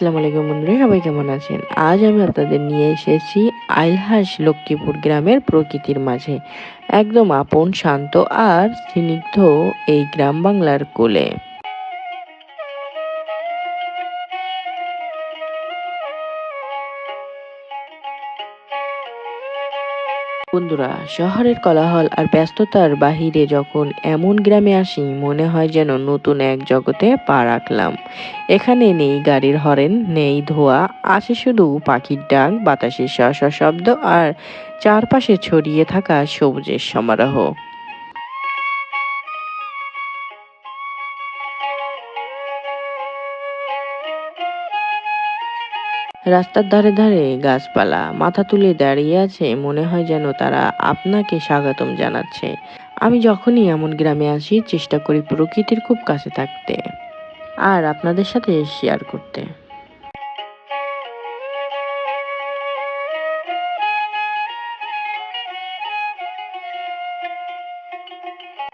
আসসালামু আলাইকুম বন্ধুরা, সবাই কেমন আছেন? আজ আমি আপনাদের নিয়ে এসেছি আইলহাস লক্ষ্মীপুর গ্রামের প্রকৃতির মাঝে। একদম আপন, শান্ত আর স্নিগ্ধ এই গ্রাম বাংলার কোলে। বন্ধুরা, শহরের কোলাহল আর ব্যস্ততার বাহিরে যখন এমন গ্রামে আসি, মনে হয় যেন নতুন এক জগতে পা রাখলাম। এখানে নেই গাড়ির হরেন, নেই ধোয়া, আছে শুধু পাখির ডাক, বাতাসের শ শব্দ আর চারপাশে ছড়িয়ে থাকা সবুজের সমারোহ। রাস্তার ধারে ধারে গাছপালা, মাথা তুলে দাঁড়িয়ে আছে, মনে হয় যেন তারা আপনাকে স্বাগতম জানাচ্ছে। আমি যখনই এমন গ্রামে আসি, চেষ্টা করি প্রকৃতির খুব কাছে থাকতে আর আপনাদের সাথে শেয়ার করতে।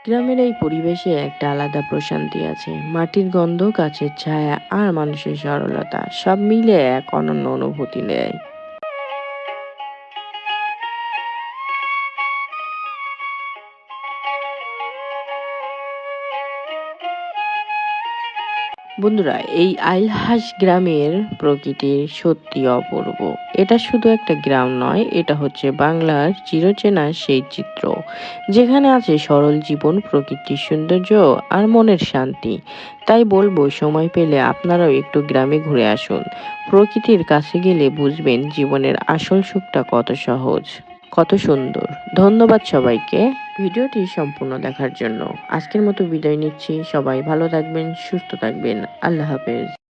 গ্রামের এই পরিবেশে একটা আলাদা প্রশান্তি আছে। মাটির গন্ধ, গাছের ছায়া আর মানুষের সরলতা, সব মিলে এক অনন্য অনুভূতি দেয়। বন্ধুরা, এই আইলহাস গ্রামের প্রকৃতি সত্যি অপূর্ব। এটা শুধু একটা গ্রাম নয়, এটা হচ্ছে বাংলার চিরচেনা সেই চিত্র, যেখানে আছে সরল জীবন, প্রকৃতির সৌন্দর্য আর মনের শান্তি। তাই বলব, সময় পেলে আপনারাও একটু গ্রামে ঘুরে আসুন। প্রকৃতির কাছে গেলে বুঝবেন জীবনের আসল সুখটা কত সহজ। কত সুন্দর। ধন্যবাদ সবাইকে। ভিডিওটি সম্পূর্ণ দেখার জন্য আজকের মতো বিদায় নিচ্ছি। সবাই ভালো থাকবেন, সুস্থ থাকবেন। আল্লাহ হাফেজ।